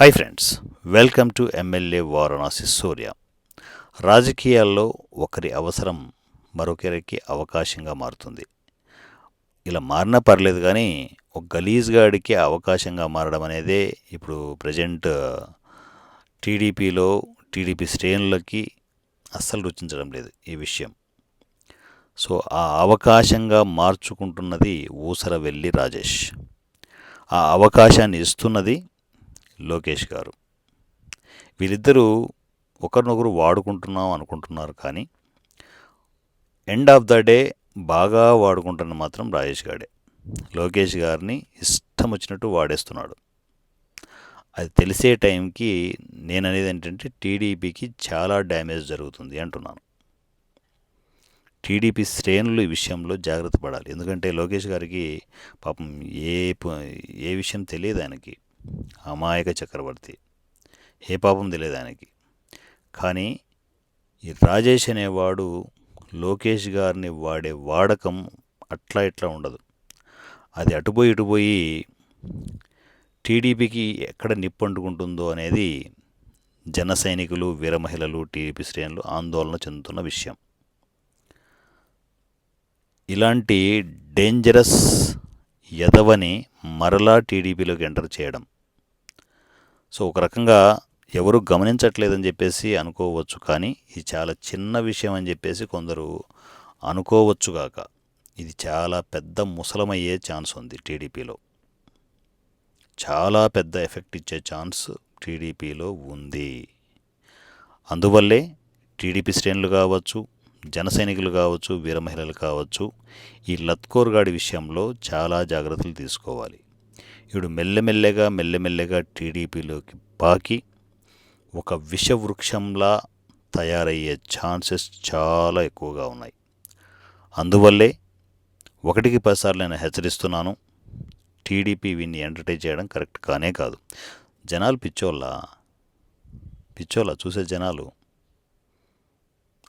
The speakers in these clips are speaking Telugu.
Hi friends welcome to MLA Varanasi Surya రాజకీయాల్లో ఒకరి అవసరం మరొకరికి అవకాశంగా మారుతుంది. ఇలా మారినా పర్లేదు కానీ ఒక గలీజ్గాడికి అవకాశంగా మారడం అనేదే ఇప్పుడు ప్రజెంట్ uh, టీడీపీలో టీడీపీ శ్రేణులకి అస్సలు రుచించడం లేదు ఈ విషయం. సో ఆ అవకాశంగా మార్చుకుంటున్నది ఊసరవెల్లి రాజేష్. ఆ అవకాశాన్ని ఇస్తున్నది లోకేష్ గారు. వీళ్ళిద్దరూ ఒకరినొకరు వాడుకుంటున్నాం అనుకుంటున్నారు కానీ ఎండ్ ఆఫ్ ద డే బాగా వాడుకుంటున్న మాత్రం రాజేష్ గారే లోకేష్ గారిని ఇష్టం వచ్చినట్టు వాడేస్తున్నాడు. అది తెలిసే టైంకి నేను అనేది ఏంటంటే టీడీపీకి చాలా డ్యామేజ్ జరుగుతుంది అంటున్నాను. టీడీపీ శ్రేణులు ఈ విషయంలో జాగ్రత్త పడాలి. ఎందుకంటే లోకేష్ గారికి పాపం ఏ ఏ విషయం తెలియదు ఆయనకి. అమాయక చక్రవర్తి. ఏ పాపం తెలియదానికి? కానీ ఈ రాజేష్ అనేవాడు లోకేష్ గారిని వాడే వాడకం అట్లా ఇట్లా ఉండదు. అది అటుపోయి ఇటుపోయి టీడీపీకి ఎక్కడ నిప్పు అంటుకుంటుందో అనేది జన సైనికులు వీర మహిళలు టీడీపీ శ్రేణులు ఆందోళన చెందుతున్న విషయం. ఇలాంటి డేంజరస్ ఎదవని మరలా టీడీపీలోకి ఎంటర్ చేయడం సో ఒక రకంగా ఎవరు గమనించట్లేదని చెప్పేసి అనుకోవచ్చు కానీ ఇది చాలా చిన్న విషయం అని చెప్పేసి కొందరు అనుకోవచ్చుగాక ఇది చాలా పెద్ద ముసలమయ్యే ఛాన్స్ ఉంది టీడీపీలో. చాలా పెద్ద ఎఫెక్ట్ ఇచ్చే ఛాన్స్ టీడీపీలో ఉంది. అందువల్లే టీడీపీ శ్రేణులు కావచ్చు జన సైనికులు కావచ్చు వీర మహిళలు కావచ్చు ఈ లత్కోర్గాడి విషయంలో చాలా జాగ్రత్తలు తీసుకోవాలి. ఇడు మెల్లమెల్లగా మెల్లమెల్లగా టీడీపీలోకి పాకి ఒక విషవృక్షంలా తయారయ్యే ఛాన్సెస్ చాలా ఎక్కువగా ఉన్నాయి. అందువల్లే ఒకటికి పదిసార్లు నేను హెచ్చరిస్తున్నాను టీడీపీ వీన్ని ఎంటర్టైన్ చేయడం కరెక్ట్ కానే కాదు. జనాలు పిచ్చోళ్ళ పిచ్చోళ్ళ చూసే జనాలు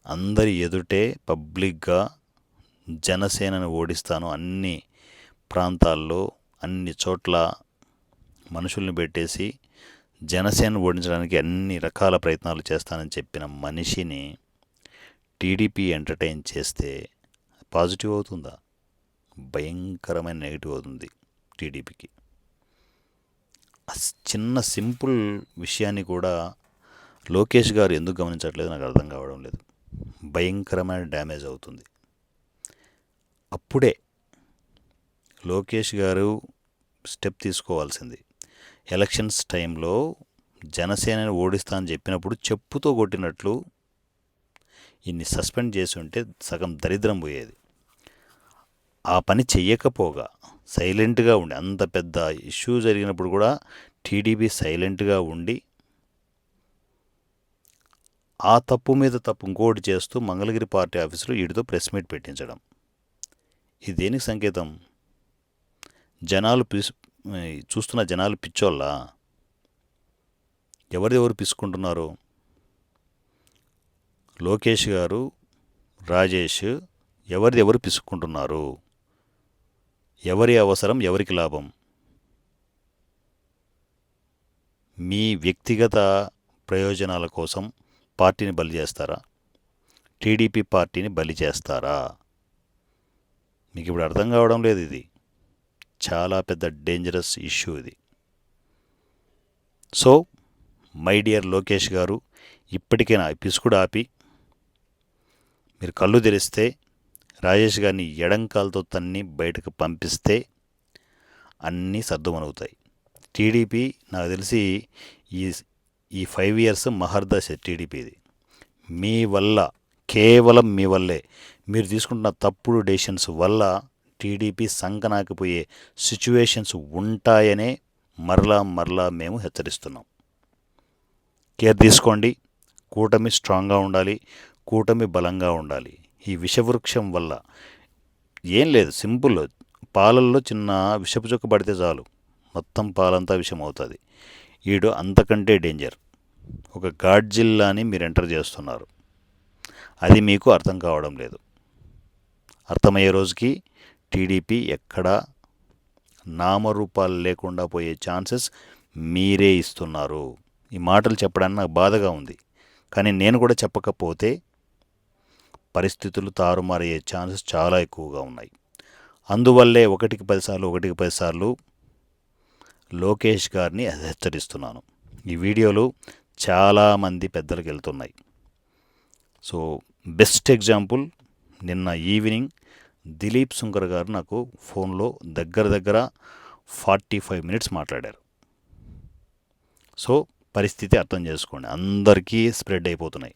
అందరి ఎదుటే పబ్లిక్గా జనసేనని ఓడిస్తాను అన్ని ప్రాంతాల్లో అన్ని చోట్ల మనుషుల్ని పెట్టేసి జనసేన ఓడించడానికి అన్ని రకాల ప్రయత్నాలు చేస్తానని చెప్పిన మనిషిని టీడీపీ ఎంటర్టైన్ చేస్తే పాజిటివ్ అవుతుందా? భయంకరమైన నెగిటివ్ అవుతుంది టీడీపీకి. చిన్న సింపుల్ విషయాన్ని కూడా లోకేష్ గారు ఎందుకు గమనించట్లేదు నాకు అర్థం కావడం లేదు. భయంకరమైన డ్యామేజ్ అవుతుంది. అప్పుడే లోకేష్ గారు స్టెప్ తీసుకోవాల్సింది. ఎలక్షన్స్ టైంలో జనసేనని ఓడిస్తా అని చెప్పినప్పుడు చెప్పుతో కొట్టినట్లు ఇన్ని సస్పెండ్ చేసి ఉంటే సగం దరిద్రం పోయేది. ఆ పని చెయ్యకపోగా సైలెంట్గా ఉండి అంత పెద్ద ఇష్యూ జరిగినప్పుడు కూడా టీడీపీ సైలెంట్గా ఉండి ఆ తప్పు మీద తప్పు ఇంకోటి చేస్తూ మంగళగిరి పార్టీ ఆఫీసులో వీడితో ప్రెస్ మీట్ పెట్టించడం. ఇది దేనికి సంకేతం? జనాలు పిసు చూస్తున్న జనాలు పిచ్చోళ్ళ? ఎవరెవరు పిసుకుంటున్నారు? లోకేష్ గారు రాజేష్ ఎవరిది ఎవరు పిసుక్కుంటున్నారు ఎవరి అవసరం ఎవరికి లాభం? మీ వ్యక్తిగత ప్రయోజనాల కోసం పార్టీని బలి చేస్తారా? టీడీపీ పార్టీని బలి చేస్తారా? మీకు ఇప్పుడు అర్థం కావడం లేదు ఇది. చాలా పెద్ద డేంజరస్ ఇష్యూ ఇది. సో మై డియర్ లోకేష్ గారు ఇప్పటికైనా ఈ పిసుకుడు ఆపి మీరు కళ్ళు తెరిస్తే రాజేష్ గారిని ఎడంకాలతో తన్ని బయటకు పంపిస్తే అన్నీ సర్దుమనవుతాయి టీడీపీ నాకు తెలిసి ఈ ఈ ఫైవ్ ఇయర్స్ మహర్దశ టీడీపీది మీ వల్ల కేవలం మీ వల్లే మీరు తీసుకుంటున్న తప్పుడు డెసిషన్స్ వల్ల టీడీపీ సంకనాకపోయే సిచ్యువేషన్స్ ఉంటాయనే మరలా మరలా మేము హెచ్చరిస్తున్నాం. కేర్ తీసుకోండి. కూటమి స్ట్రాంగ్గా ఉండాలి. కూటమి బలంగా ఉండాలి. ఈ విషవృక్షం వల్ల ఏం లేదు. సింపుల్. పాలల్లో చిన్న విషపు చుక్క పడితే చాలు. మొత్తం పాలంతా విషం అవుతుంది ఈడు అంతకంటే డేంజర్. ఒక గాడ్జిల్లాని మీరు ఎంటర్ చేస్తున్నారు. అది మీకు అర్థం కావడం లేదు. అర్థమయ్యే రోజుకి టీడీపీ ఎక్కడా నామరూపాలు లేకుండా పోయే ఛాన్సెస్ మీరే ఇస్తున్నారు. ఈ మాటలు చెప్పడానికి నాకు బాధగా ఉంది. కానీ నేను కూడా చెప్పకపోతే పరిస్థితులు తారుమారయ్యే ఛాన్సెస్ చాలా ఎక్కువగా ఉన్నాయి. అందువల్లే ఒకటికి పదిసార్లు ఒకటికి పదిసార్లు లోకేష్ గారిని హెచ్చరిస్తున్నాను. ఈ వీడియోలు చాలామంది పెద్దలకు వెళ్తున్నాయి. సో బెస్ట్ ఎగ్జాంపుల్ నిన్న ఈవినింగ్ దిలీప్ సుంకర్ గారు నాకు ఫోన్లో దగ్గర దగ్గర ఫార్టీ ఫైవ్ మినిట్స్ మాట్లాడారు. సో పరిస్థితి అర్థం చేసుకోండి. అందరికీ స్ప్రెడ్ అయిపోతున్నాయి.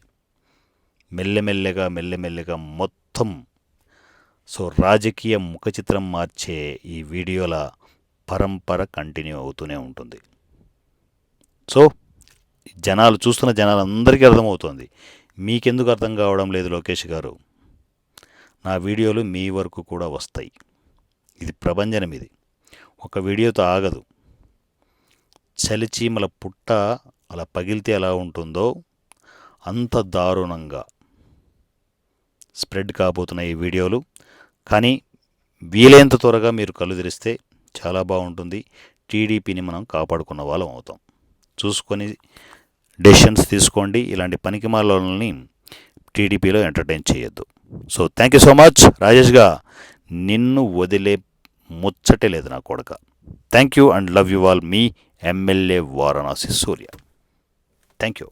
మెల్లమెల్లగా మెల్లమెల్లగా మొత్తం. సో రాజకీయ ముఖ చిత్రం మార్చే ఈ వీడియోల పరంపర కంటిన్యూ అవుతూనే ఉంటుంది. సో జనాలు చూస్తున్న జనాలు అందరికీ అర్థమవుతుంది. మీకెందుకు అర్థం కావడం లేదు లోకేష్ గారు? నా వీడియోలు మీ వరకు కూడా వస్తాయి. ఇది ప్రభంజనం ఇది. ఒక వీడియోతో ఆగదు. చలిచీమల పుట్ట అలా పగిలితే ఎలా ఉంటుందో అంత దారుణంగా స్ప్రెడ్ కాబోతున్నాయి ఈ వీడియోలు. కానీ వీలైనంత త్వరగా మీరు కళ్ళు తెరిస్తే చాలా బాగుంటుంది. టీడీపీని మనం కాపాడుకున్న వాళ్ళం అవుతాం. చూసుకొని డెసిషన్స్ తీసుకోండి. ఇలాంటి పనికిమాలని టీడీపీలో ఎంటర్టైన్ చేయొద్దు. So thank you so much రాజేష్గా నిన్ను వదిలే ముచ్చటే లేదు నా కొడక. Thank you and love you all me MLA Varanasi Surya thank you